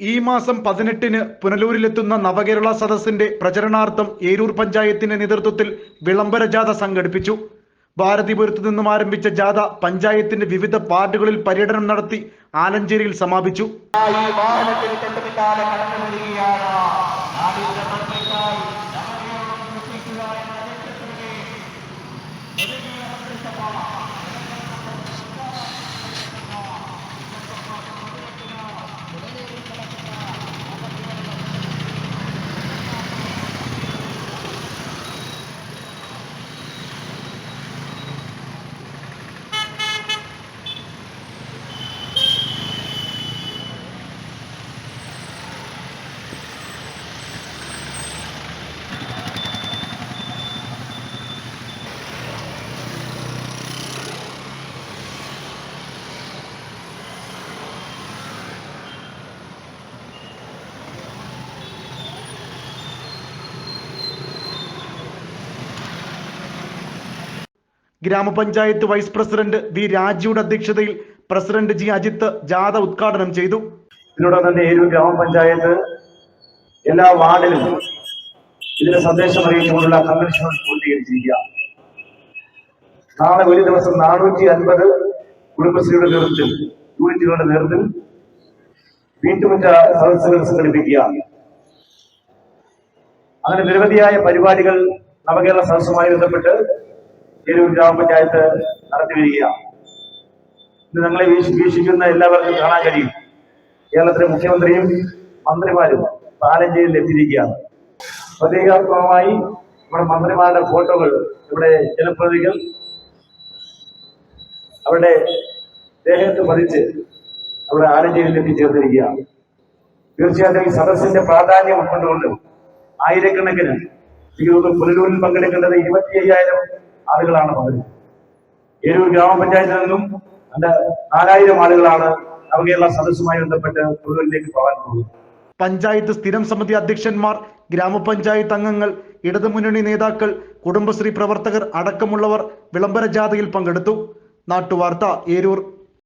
ഈ മാസം പതിനെട്ടിന് പുനലൂരിലെത്തുന്ന നവകേരള സദസ്സിന്റെ പ്രചരണാർത്ഥം ഏരൂർ പഞ്ചായത്തിന്റെ നേതൃത്വത്തിൽ വിളംബര ജാഥ സംഘടിപ്പിച്ചു. ഭാരതിപുരത്തു നിന്നും ആരംഭിച്ച ജാഥ പഞ്ചായത്തിന്റെ വിവിധ വാർഡുകളിൽ പര്യടനം നടത്തി ആലഞ്ചേരിയിൽ സമാപിച്ചു. ഗ്രാമപഞ്ചായത്ത് വൈസ് പ്രസിഡന്റ് വി രാജയുടെ അധ്യക്ഷതയിൽ പ്രസിഡന്റ് ജി അജിത്ത് ജാഥ ഉദ്ഘാടനം ചെയ്തു. ഇതിനോടൊപ്പം തന്നെ ഏരൂർ ഗ്രാമപഞ്ചായത്ത് എല്ലാ വാർഡിലും ഇതിന് സന്ദേശം അറിയിച്ചുകൊണ്ടുള്ള കൺവെൻഷൻ പൂർത്തീകരിച്ചിരിക്കുക. നാളെ ഒരു ദിവസം നാനൂറ്റി അൻപത് കുടുംബശ്രീയുടെ നേതൃത്വത്തിൽ യൂണിറ്റുകളുടെ നേതൃത്വത്തിൽ വീട്ടുമുറ്റ സദസ്സുകൾ സംഘടിപ്പിക്കുക. അങ്ങനെ നിരവധിയായ പരിപാടികൾ നവകേരള സദസ്സുമായി ബന്ധപ്പെട്ട് ഏരൂർ ഗ്രാമപഞ്ചായത്ത് നടത്തി വരികയാണ് ഇന്ന് ഞങ്ങളെ വീക്ഷിക്കുന്ന എല്ലാവർക്കും കാണാൻ കഴിയും. കേരളത്തിലെ മുഖ്യമന്ത്രിയും മന്ത്രിമാരും പാലഞ്ചേരിയിൽ എത്തിയിരിക്കുകയാണ്. പ്രതീകാത്മകമായി നമ്മുടെ മന്ത്രിമാരുടെ ഫോട്ടോകൾ ഇവിടെ ജനപ്രതിനിധികൾ അവരുടെ ദേഹത്ത് പതിച്ച് അവിടെ ആലഞ്ചേരിയിൽ എത്തിച്ചേർന്നിരിക്കുകയാണ് തീർച്ചയായിട്ടും ഈ സദസ്സിന്റെ പ്രാധാന്യം ഉൾക്കൊണ്ടുകൊണ്ട് ആയിരക്കണക്കിന് ഈ പുനലൂരിൽ പങ്കെടുക്കേണ്ടത് ഇരുപത്തി അയ്യായിരം ആളുകളാണ് പറഞ്ഞത് ഏരൂർ ഗ്രാമപഞ്ചായത്തിൽ നിന്നും അല്ല നാലായിരം ആളുകളാണ് നവകേരള സദസ്സുമായി ബന്ധപ്പെട്ട് തൊഴിലിലേക്ക് പോകാൻ പോകുന്നത്. പഞ്ചായത്ത് സ്ഥിരം സമിതി അധ്യക്ഷന്മാർ ഗ്രാമപഞ്ചായത്ത് അംഗങ്ങൾ ഇടതുമുന്നണി നേതാക്കൾ കുടുംബശ്രീ പ്രവർത്തകർ അടക്കമുള്ളവർ വിളംബര ജാഥയിൽ പങ്കെടുത്തു. നാട്ടുവാർത്ത ഏരൂർ.